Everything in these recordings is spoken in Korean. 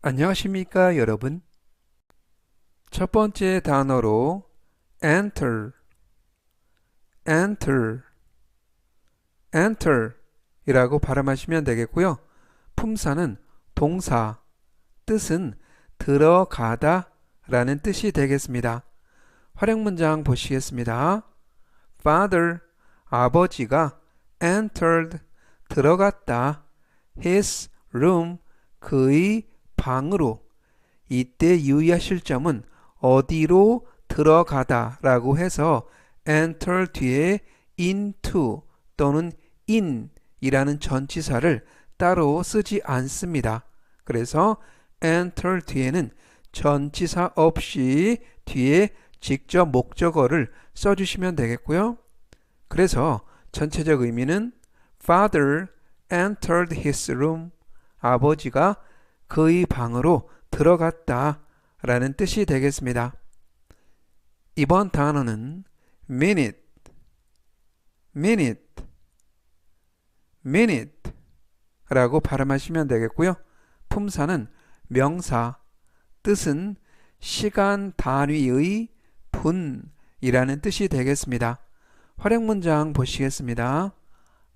안녕하십니까 여러분? 첫 번째 단어로 enter, enter, enter 이라고 발음하시면 되겠고요. 품사는 동사, 뜻은 들어가다 라는 뜻이 되겠습니다. 활용 문장 보시겠습니다. Father, 아버지가 entered, 들어갔다 his room, 그의 방으로 이때 유의하실 점은 어디로 들어가다 라고 해서 enter 뒤에 into 또는 in 이라는 전치사를 따로 쓰지 않습니다. 그래서 enter 뒤에는 전치사 없이 뒤에 직접 목적어를 써주시면 되겠고요. 그래서 전체적 의미는 Father entered his room. 아버지가 그의 방으로 들어갔다 라는 뜻이 되겠습니다. 이번 단어는 minute, minute, minute 라고 발음하시면 되겠고요. 품사는 명사, 뜻은 시간 단위의 분이라는 뜻이 되겠습니다. 활용 문장 보시겠습니다.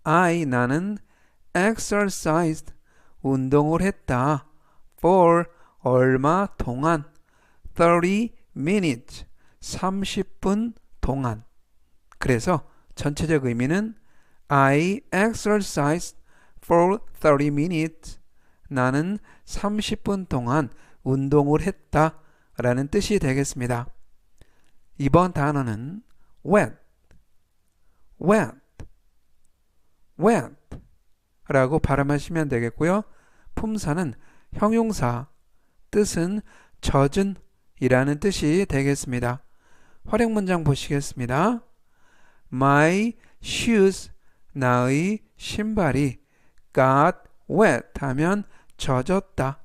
I 나는 exercised 운동을 했다. For 얼마 동안? 30 minutes 30분 동안. 그래서 전체적 의미는 I exercised for 30 minutes. 나는 30분 동안 운동을 했다. 라는 뜻이 되겠습니다. 이번 단어는 wet, wet, wet. 라고 발음하시면 되겠고요. 품사는 형용사, 뜻은 젖은 이라는 뜻이 되겠습니다. 활용 문장 보시겠습니다. My shoes, 나의 신발이 got wet 하면 젖었다.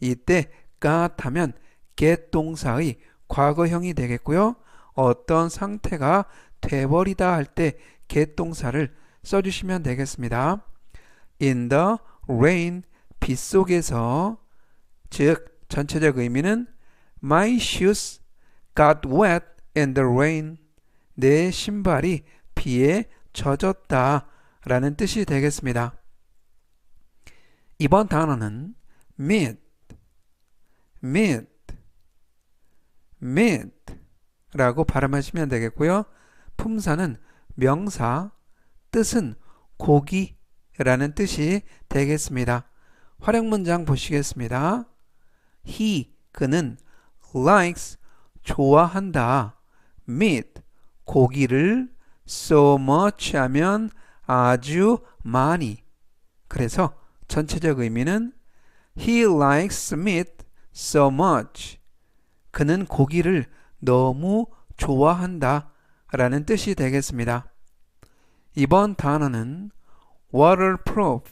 이때 got 하면 get 동사의 과거형이 되겠고요. 어떤 상태가 돼버리다 할 때 get 동사를 써주시면 되겠습니다. In the rain, 빗속에서 즉 전체적 의미는 My shoes got wet in the rain. 내 신발이 비에 젖었다 라는 뜻이 되겠습니다. 이번 단어는 meet, meet, meet 라고 발음하시면 되겠고요. 품사는 명사, 뜻은 고기 라는 뜻이 되겠습니다. 활용 문장 보시겠습니다. He, 그는 likes, 좋아한다. meat, 고기를 so much 하면 아주 많이. 그래서 전체적 의미는 He likes meat so much. 그는 고기를 너무 좋아한다. 라는 뜻이 되겠습니다. 이번 단어는 waterproof,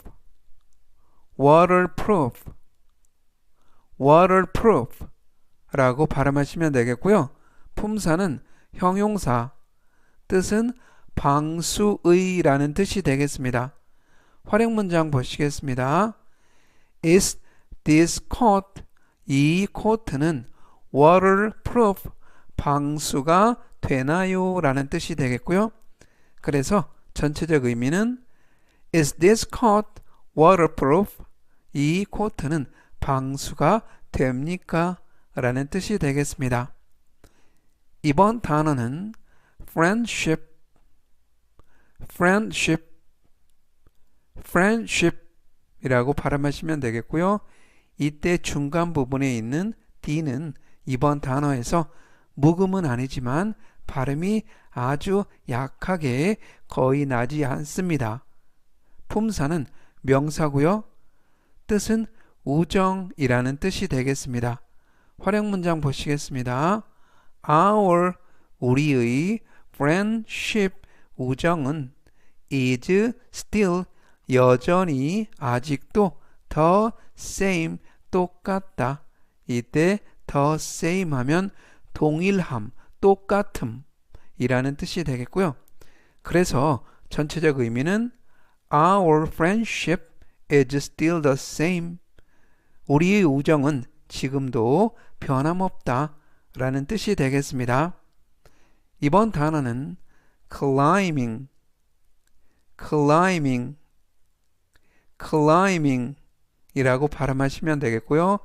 waterproof, waterproof 라고 발음하시면 되겠고요. 품사는 형용사, 뜻은 방수의 라는 뜻이 되겠습니다. 활용 문장 보시겠습니다. Is this coat? 이 코트는 waterproof, 방수가 되나요? 라는 뜻이 되겠고요. 그래서 전체적 의미는 Is this coat waterproof? 이 코트는 방수가 됩니까? 라는 뜻이 되겠습니다. 이번 단어는 friendship, friendship, friendship 이라고 발음하시면 되겠고요. 이때 중간 부분에 있는 D는 이번 단어에서 묵음은 아니지만 발음이 아주 약하게 거의 나지 않습니다. 품사는 명사고요. 뜻은 우정이라는 뜻이 되겠습니다. 활용 문장 보시겠습니다. Our 우리의 friendship 우정은 is still 여전히 아직도 the same 똑같다. 이때 the same 하면 동일함, 똑같음 이라는 뜻이 되겠고요. 그래서 전체적 의미는 Our friendship is still the same. 우리의 우정은 지금도 변함없다 라는 뜻이 되겠습니다. 이번 단어는 climbing, climbing, climbing 이라고 발음하시면 되겠고요.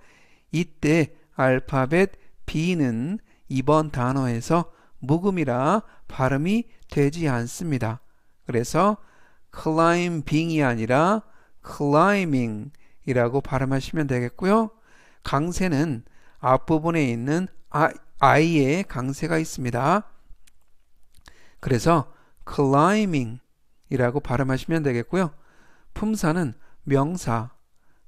이때 알파벳 B는 이번 단어에서 묵음이라 발음이 되지 않습니다. 그래서 climbing이 아니라 climbing 이라고 발음하시면 되겠고요. 강세는 앞부분에 있는 I의 강세가 있습니다. 그래서 climbing 이라고 발음하시면 되겠고요. 품사는 명사,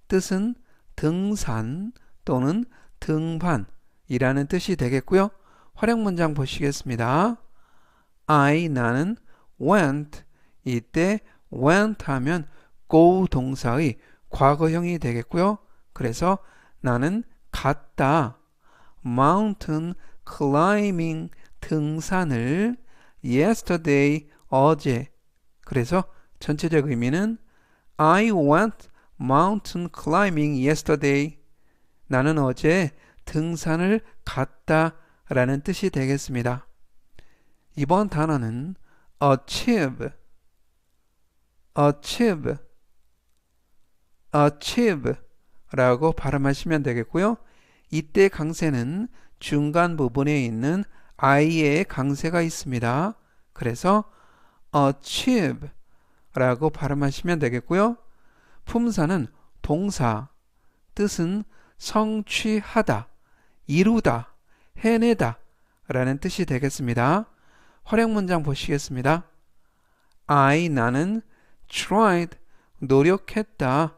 뜻은 등산 또는 등반이라는 뜻이 되겠고요. 활용 문장 보시겠습니다. I 나는 went 이때 went 하면 go 동사의 과거형이 되겠고요. 그래서 나는 갔다. mountain climbing 등산을 yesterday 어제 그래서 전체적 의미는 I went mountain climbing yesterday 나는 어제 등산을 갔다 라는 뜻이 되겠습니다. 이번 단어는 achieve achieve achieve 라고 발음하시면 되겠고요. 이때 강세는 중간 부분에 있는 I의 강세가 있습니다. 그래서 achieve 라고 발음하시면 되겠고요. 품사는 동사, 뜻은 성취하다, 이루다, 해내다 라는 뜻이 되겠습니다. 활용 문장 보시겠습니다. I 나는 tried 노력했다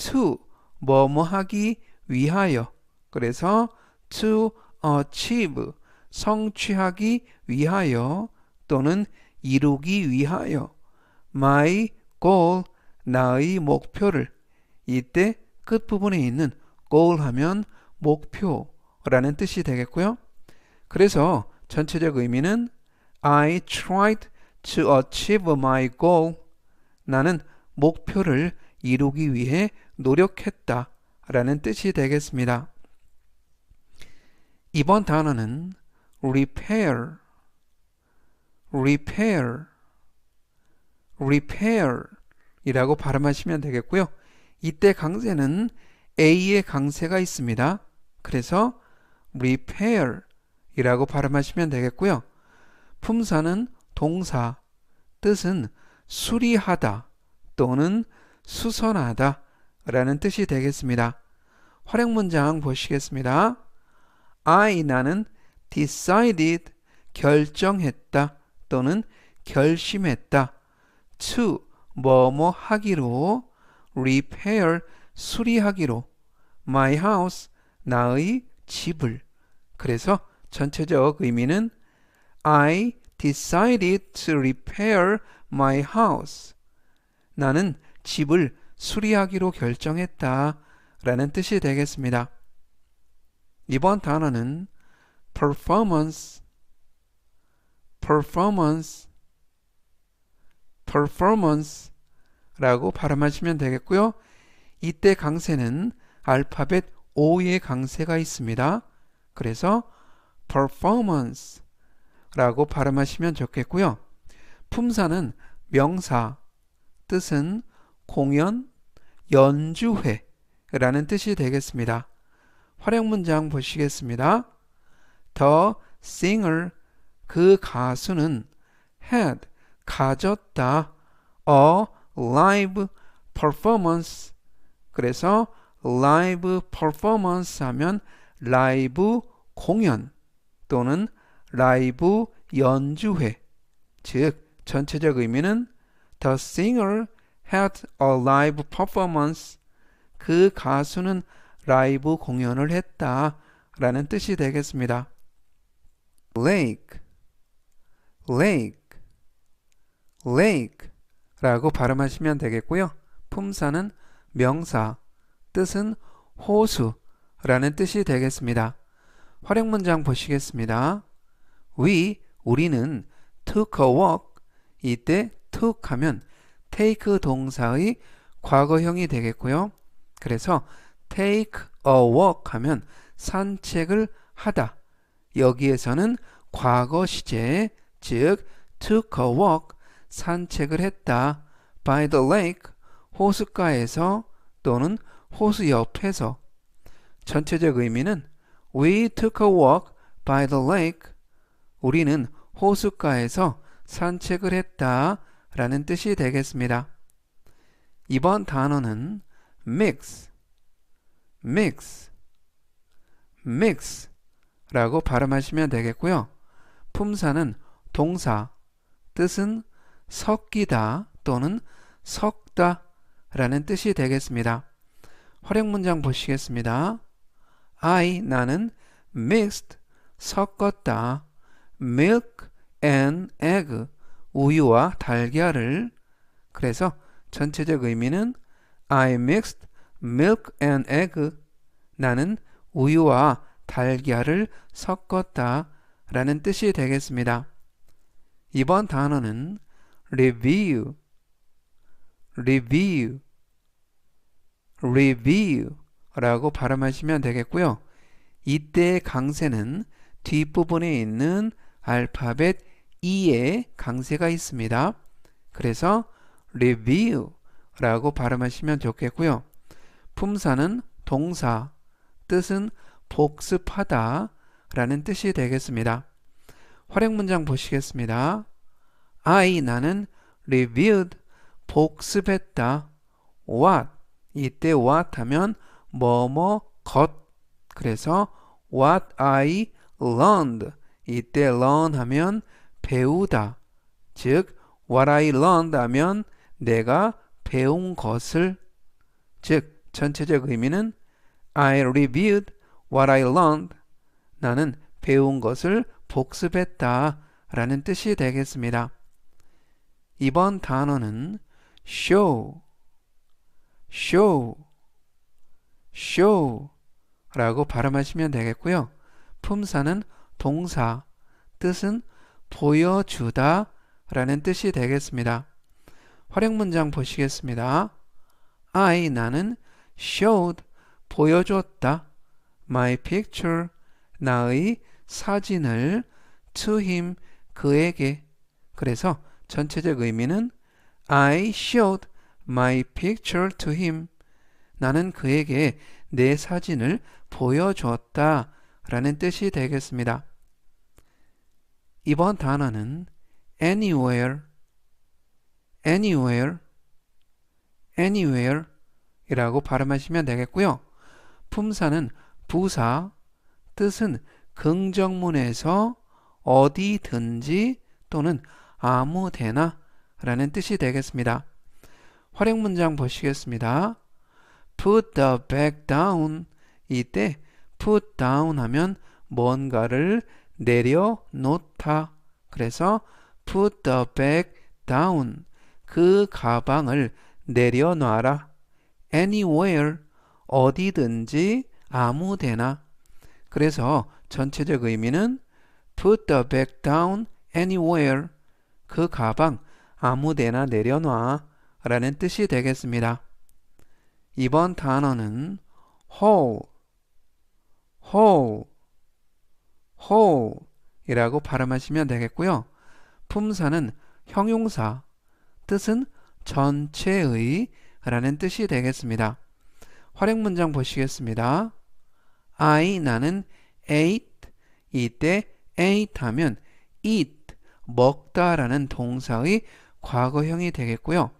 to 뭐뭐 하기 위하여 그래서 to achieve 성취하기 위하여 또는 이루기 위하여 my goal 나의 목표를 이때 끝부분에 있는 goal 하면 목표라는 뜻이 되겠고요. 그래서 전체적 의미는 I tried to achieve my goal. 나는 목표를 이루기 위해 노력했다 라는 뜻이 되겠습니다. 이번 단어는 repair, repair, repair 이라고 발음하시면 되겠고요. 이때 강세는 A의 강세가 있습니다. 그래서 repair 이라고 발음하시면 되겠고요. 품사는 동사, 뜻은 수리하다 또는 수선하다 라는 뜻이 되겠습니다. 활용 문장 보시겠습니다. I 나는 decided 결정했다 또는 결심했다 to 뭐뭐 하기로 repair 수리하기로 my house 나의 집을 그래서 전체적 의미는 I decided to repair my house 나는 집을 수리하기로 결정했다 라는 뜻이 되겠습니다. 이번 단어는 performance, performance, performance 라고 발음하시면 되겠고요. 이때 강세는 알파벳 O의 강세가 있습니다. 그래서 performance 라고 발음하시면 좋겠고요. 품사는 명사, 뜻은 공연, 연주회 라는 뜻이 되겠습니다. 활용 문장 보시겠습니다. The singer, 그 가수는 had, 가졌다. a live performance. 그래서 live performance 하면 라이브 공연 또는 라이브 연주회. 즉, 전체적 의미는 The singer had a live performance. 그 가수는 라이브 공연을 했다. 라는 뜻이 되겠습니다. lake, lake, lake 라고 발음하시면 되겠고요. 품사는 명사, 뜻은 호수 라는 뜻이 되겠습니다. 활용 문장 보시겠습니다. We, 우리는 took a walk. 이때 took 하면 take 동사의 과거형이 되겠고요. 그래서 take a walk 하면 산책을 하다. 여기에서는 과거 시제, 즉 took a walk, 산책을 했다. by the lake, 호숫가에서 또는 호수 옆에서. 전체적 의미는 We took a walk by the lake. 우리는 호숫가에서 산책을 했다 라는 뜻이 되겠습니다. 이번 단어는 mix, mix, mix 라고 발음하시면 되겠고요. 품사는 동사, 뜻은 섞이다 또는 섞다 라는 뜻이 되겠습니다. 활용 문장 보시겠습니다. I, 나는 mixed, 섞었다. milk and egg, 우유와 달걀을 그래서 전체적 의미는 I mixed milk and egg. 나는 우유와 달걀을 섞었다 라는 뜻이 되겠습니다. 이번 단어는 review, review, review 라고 발음하시면 되겠고요. 이때의 강세는 뒷부분에 있는 알파벳 E에 강세가 있습니다. 그래서 review 라고 발음하시면 좋겠고요. 품사는 동사, 뜻은 복습하다 라는 뜻이 되겠습니다. 활용 문장 보시겠습니다. I, 나는 reviewed, 복습했다. what, 이때 what 하면 뭐뭐 것. 그래서 what I learned, 이때 learn 하면 배우다. 즉, what I learned 하면 내가 배운 것을 즉 전체적 의미는 I reviewed what I learned 나는 배운 것을 복습했다 라는 뜻이 되겠습니다. 이번 단어는 show, show, show 라고 발음하시면 되겠고요. 품사는 동사, 뜻은 보여주다 라는 뜻이 되겠습니다. 활용 문장 보시겠습니다. I, 나는 showed, 보여줬다. my picture, 나의 사진을 to him, 그에게. 그래서 전체적 의미는 I showed my picture to him. 나는 그에게 내 사진을 보여줬다 라는 뜻이 되겠습니다. 이번 단어는 anywhere, anywhere, anywhere 이라고 발음하시면 되겠고요. 품사는 부사, 뜻은 긍정문에서 어디든지 또는 아무데나 라는 뜻이 되겠습니다. 활용 문장 보시겠습니다. put the bag down 이때 put down 하면 뭔가를 내려놓다. 그래서 put the bag down 그 가방을 내려놔라. anywhere 어디든지 아무데나 그래서 전체적 의미는 put the bag down anywhere 그 가방 아무데나 내려놔 라는 뜻이 되겠습니다. 이번 단어는 whole, whole, whole 이라고 발음하시면 되겠고요. 품사는 형용사, 뜻은 전체의 라는 뜻이 되겠습니다. 활용 문장 보시겠습니다. I 나는 ate 이때 ate 하면 eat 먹다라는 동사의 과거형이 되겠고요.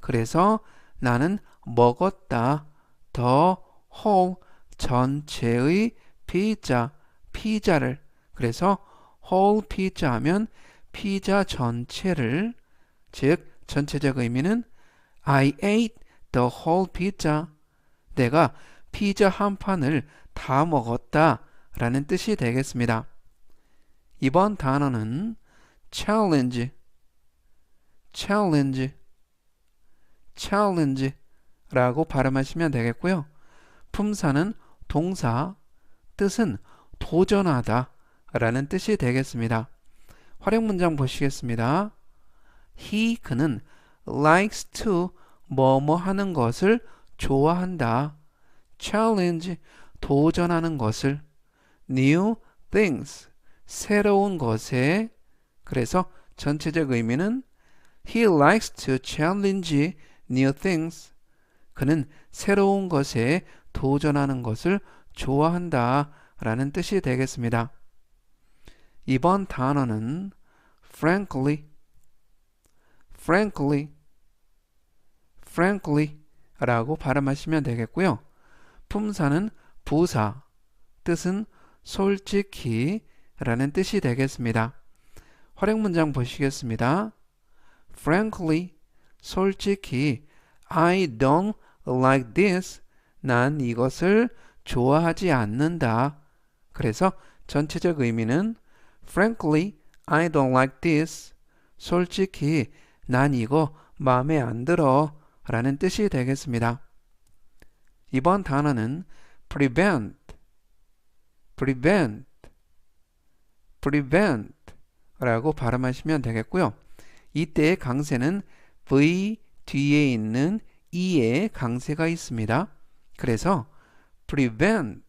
그래서 나는 먹었다. 더 whole 전체의 피자 피자를 그래서 whole 피자 하면 피자 전체를 즉 전체적 의미는 I ate the whole pizza. 내가 피자 한 판을 다 먹었다 라는 뜻이 되겠습니다. 이번 단어는 challenge, challenge, challenge 라고 발음하시면 되겠고요. 품사는 동사, 뜻은 도전하다 라는 뜻이 되겠습니다. 활용 문장 보시겠습니다. He, 그는 likes to 뭐뭐 하는 것을 좋아한다. challenge 도전하는 것을 new things 새로운 것에 그래서 전체적 의미는 he likes to challenge new things 그는 새로운 것에 도전하는 것을 좋아한다 라는 뜻이 되겠습니다. 이번 단어는 frankly, frankly, frankly 라고 발음하시면 되겠고요. 품사는 부사, 뜻은 솔직히 라는 뜻이 되겠습니다. 활용 문장 보시겠습니다. Frankly, 솔직히 I don't like this. 난 이것을 좋아하지 않는다. 그래서 전체적 의미는 Frankly, I don't like this. 솔직히 난 이거 마음에 안 들어. 라는 뜻이 되겠습니다. 이번 단어는 prevent, prevent, prevent 라고 발음하시면 되겠고요. 이때의 강세는 V 뒤에 있는 E의 강세가 있습니다. 그래서 prevent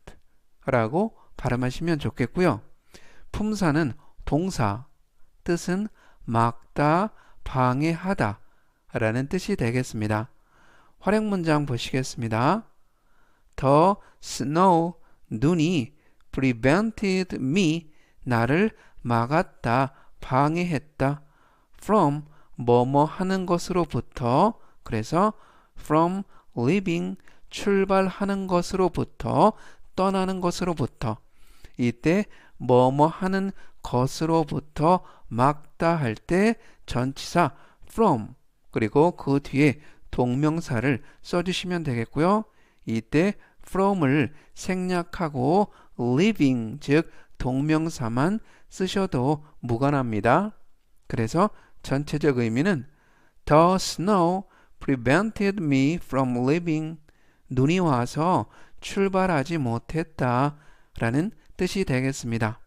라고 발음하시면 좋겠고요. 품사는 동사, 뜻은 막다, 방해하다 라는 뜻이 되겠습니다. 활용 문장 보시겠습니다. The snow, 눈이 prevented me, 나를 막았다, 방해했다. from, 뭐뭐 하는 것으로부터, 그래서 from leaving, 출발하는 것으로부터, 떠나는 것으로부터. 이때 뭐뭐 하는 것으로부터 막다 할 때 전치사 from 그리고 그 뒤에 동명사를 써주시면 되겠고요. 이때 from을 생략하고 living 즉 동명사만 쓰셔도 무관합니다. 그래서 전체적 의미는 The snow prevented me from leaving. 눈이 와서 출발하지 못했다 라는 뜻이 되겠습니다.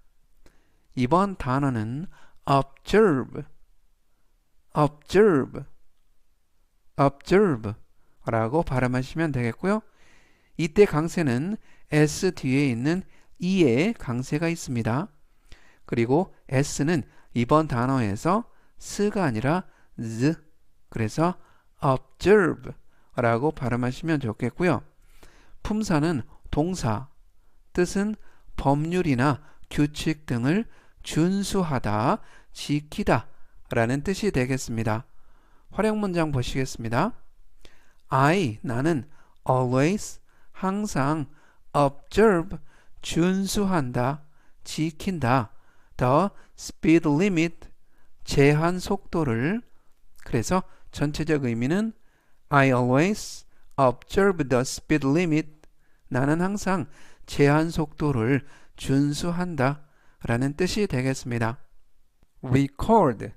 이번 단어는 observe, observe, observe 라고 발음하시면 되겠고요. 이때 강세는 s 뒤에 있는 e의 강세가 있습니다. 그리고 s는 이번 단어에서 스가 아니라 z 그래서 observe 라고 발음하시면 좋겠고요. 품사는 동사, 뜻은 법률이나 규칙 등을 준수하다, 지키다 라는 뜻이 되겠습니다. 활용 문장 보시겠습니다. I, 나는 always, 항상 observe, 준수한다, 지킨다. the speed limit, 제한 속도를 그래서 전체적 의미는 I always observe the speed limit. 나는 항상 제한 속도를 준수한다 라는 뜻이 되겠습니다. record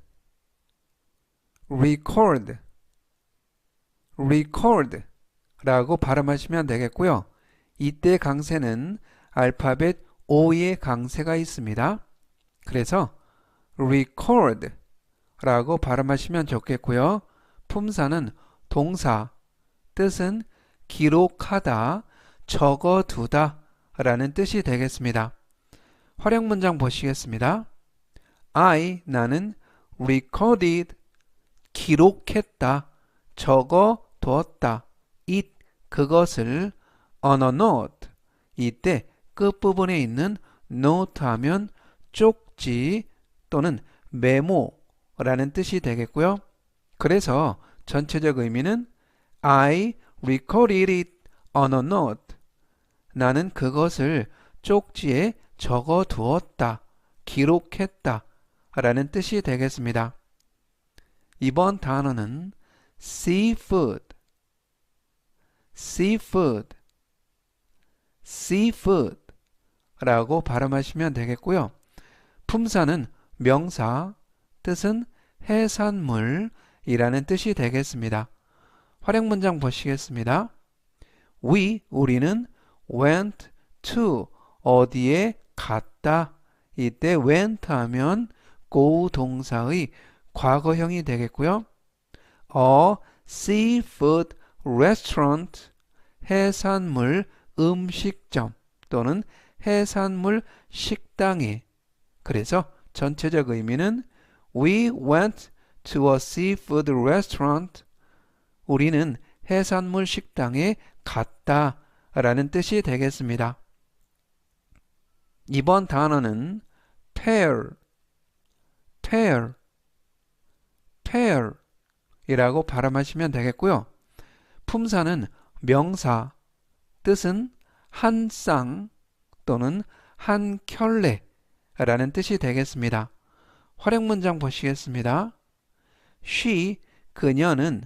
record record 라고 발음하시면 되겠고요. 이때 강세는 알파벳 O의 강세가 있습니다. 그래서 record 라고 발음하시면 좋겠고요. 품사는 동사, 뜻은 기록하다, 적어두다 라는 뜻이 되겠습니다. 활용 문장 보시겠습니다. I, 나는 recorded, 기록했다, 적어 두었다. it, 그것을 on a note, 이때 끝부분에 있는 note 하면 쪽지 또는 메모라는 뜻이 되겠고요. 그래서 전체적 의미는 I recorded it on a note. 나는 그것을 쪽지에 적어 두었다, 기록했다 라는 뜻이 되겠습니다. 이번 단어는 seafood, seafood, seafood 라고 발음하시면 되겠고요. 품사는 명사, 뜻은 해산물이라는 뜻이 되겠습니다. 활용 문장 보시겠습니다. We, 우리는 went to, 어디에 갔다. 이때 went 하면 go 동사의 과거형이 되겠고요. A seafood restaurant, 해산물 음식점 또는 해산물 식당에 그래서 전체적 의미는 We went to a seafood restaurant. 우리는 해산물 식당에 갔다 라는 뜻이 되겠습니다. 이번 단어는 pair, pair, pair 이라고 발음하시면 되겠고요. 품사는 명사, 뜻은 한 쌍 또는 한 켤레 라는 뜻이 되겠습니다. 활용 문장 보시겠습니다. She, 그녀는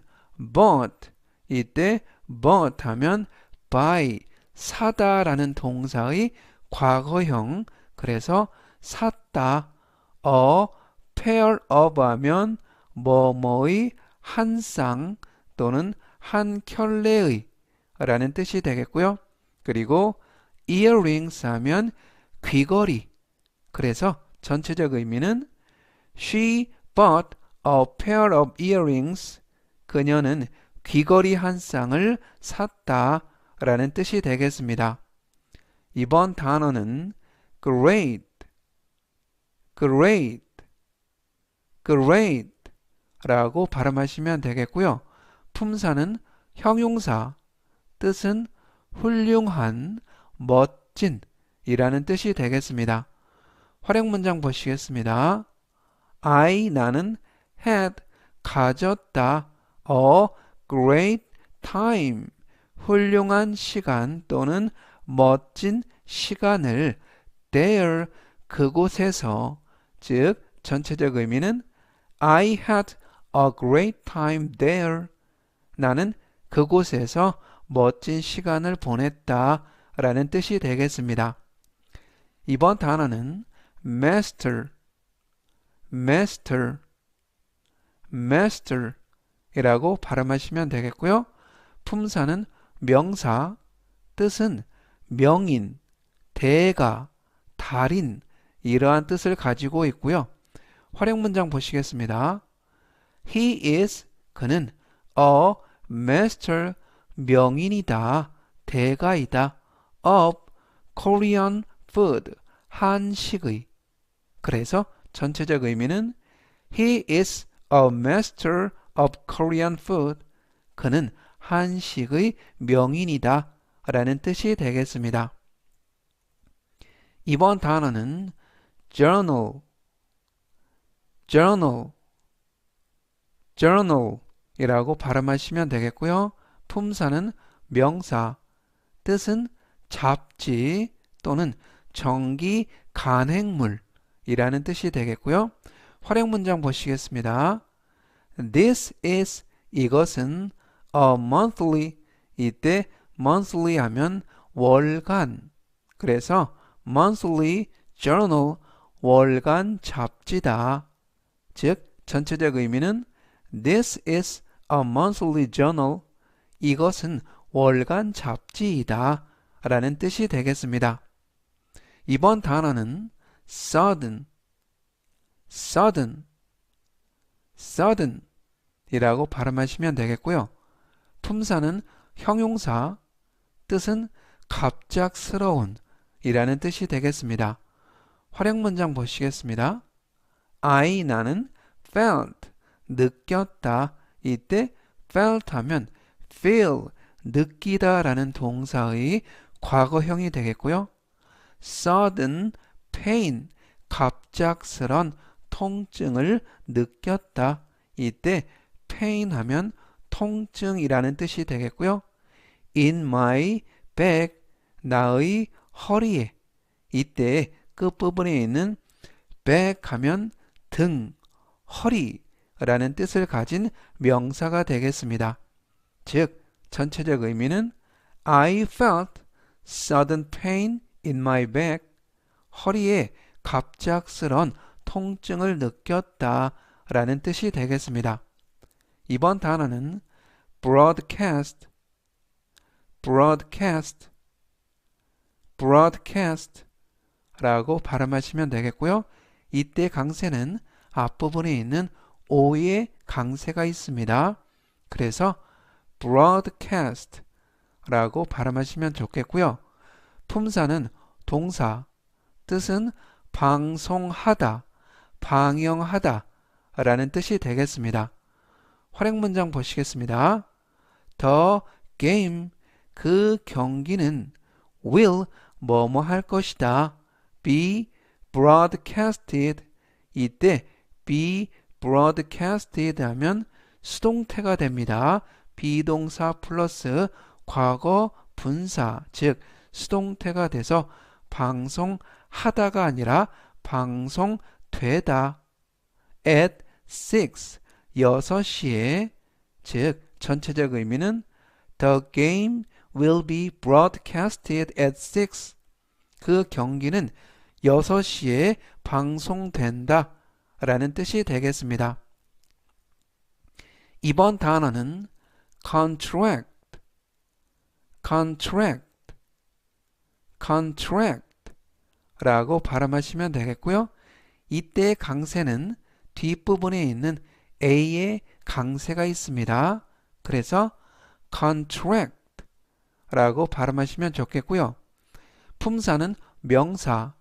bought, 이때 bought 하면 buy, 사다 라는 동사의 과거형, 그래서 샀다. a pair of 하면 뭐뭐의 한 쌍 또는 한 켤레의 라는 뜻이 되겠고요. 그리고 earrings 하면 귀걸이. 그래서 전체적 의미는 She bought a pair of earrings. 그녀는 귀걸이 한 쌍을 샀다 라는 뜻이 되겠습니다. 이번 단어는 great, great, great 라고 발음하시면 되겠고요. 품사는 형용사, 뜻은 훌륭한, 멋진 이라는 뜻이 되겠습니다. 활용 문장 보시겠습니다. I 나는 had 가졌다 a great time 훌륭한 시간 또는 멋진 시간을 there 그곳에서 즉 전체적 의미는 I had a great time there 나는 그곳에서 멋진 시간을 보냈다 라는 뜻이 되겠습니다. 이번 단어는 master, master, master 이라고 발음하시면 되겠고요. 품사는 명사, 뜻은 명인, 대가, 달인 이러한 뜻을 가지고 있고요. 활용 문장 보시겠습니다. He is 그는 a master 명인이다, 대가이다 of Korean food 한식의 그래서 전체적 의미는 He is a master of Korean food 그는 한식의 명인이다 라는 뜻이 되겠습니다. 이번 단어는 journal, journal, journal 이라고 발음하시면 되겠고요. 품사는 명사, 뜻은 잡지 또는 정기 간행물이라는 뜻이 되겠고요. 활용 문장 보시겠습니다. This is 이것은 a monthly 이때 monthly 하면 월간 그래서 monthly journal 월간 잡지다. 즉 전체적 의미는 This is a monthly journal 이것은 월간 잡지이다 라는 뜻이 되겠습니다. 이번 단어는 sudden, sudden, sudden 이라고 발음하시면 되겠고요. 품사는 형용사, 뜻은 갑작스러운 이라는 뜻이 되겠습니다. 활용 문장 보시겠습니다. I 나는 felt 느꼈다. 이때 felt 하면 feel 느끼다 라는 동사의 과거형이 되겠고요. sudden pain 갑작스런 통증을 느꼈다. 이때 pain 하면 통증이라는 뜻이 되겠고요. in my back 나의 허리에 이때 끝부분에 있는 back 하면 등, 허리라는 뜻을 가진 명사가 되겠습니다. 즉 전체적 의미는 I felt sudden pain in my back 허리에 갑작스런 통증을 느꼈다 라는 뜻이 되겠습니다. 이번 단어는 broadcast, broadcast, broadcast 라고 발음하시면 되겠고요. 이때 강세는 앞부분에 있는 오의 강세가 있습니다. 그래서 broadcast, 라고 발음하시면 좋겠고요. 품사는 동사, 뜻은 방송하다, 방영하다 라는 뜻이 되겠습니다. 활용 문장 보시겠습니다. The game, 그 경기는 will 뭐뭐 할 것이다. be broadcasted. 이때 be broadcasted 하면 수동태가 됩니다. 비동사 플러스 과거 분사, 즉 수동태가 돼서 방송하다가 아니라 방송되다. at 6, 6시에 즉 전체적 의미는 The game will be broadcasted at 6. 그 경기는 6시에 방송된다 라는 뜻이 되겠습니다. 이번 단어는 contract, contract, contract 라고 발음하시면 되겠고요. 이때 강세는 뒷부분에 있는 A의 강세가 있습니다. 그래서 contract 라고 발음하시면 좋겠고요. 품사는 명사,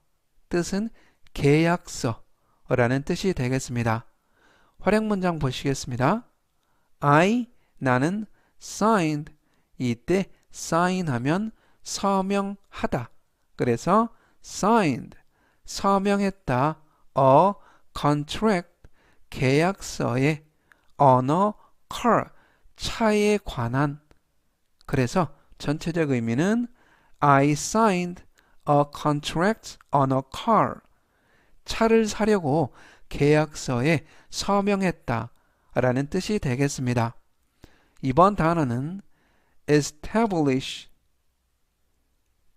뜻은 계약서 라는 뜻이 되겠습니다. 활용 문장 보시겠습니다. I, 나는 signed, 이때 sign 하면 서명하다. 그래서 signed, 서명했다. a contract, 계약서에 언어 car, 차에 관한 그래서 전체적 의미는 I signed a contract on a car. 차를 사려고 계약서에 서명했다 라는 뜻이 되겠습니다. 이번 단어는 establish,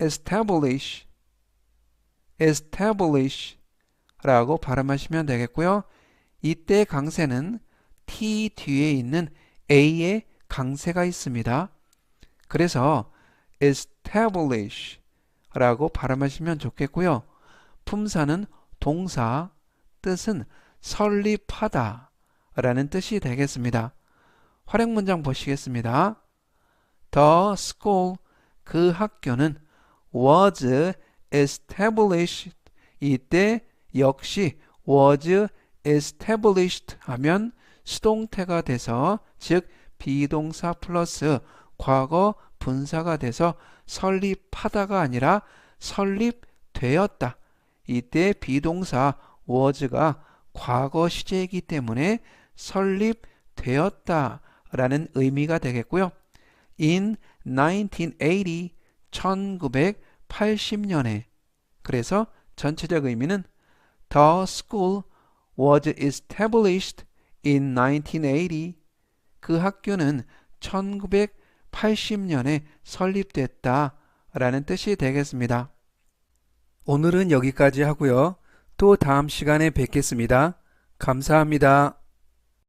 establish, establish 라고 발음하시면 되겠고요. 이때 강세는 T 뒤에 있는 A의 강세가 있습니다. 그래서 establish 라고 발음하시면 좋겠고요. 품사는 동사, 뜻은 설립하다 라는 뜻이 되겠습니다. 활용 문장 보시겠습니다. The school, 그 학교는 was established. 이때 역시 was established 하면 수동태가 돼서 즉 비동사 플러스 과거 분사가 돼서 설립하다가 아니라 설립되었다. 이때 비동사 was가 과거 시제이기 때문에 설립되었다 라는 의미가 되겠고요. In 1980, 1980년에 그래서 전체적 의미는 The school was established in 1980. 그 학교는 1980년에 설립됐다 라는 뜻이 되겠습니다. 오늘은 여기까지 하고요. 또 다음 시간에 뵙겠습니다. 감사합니다.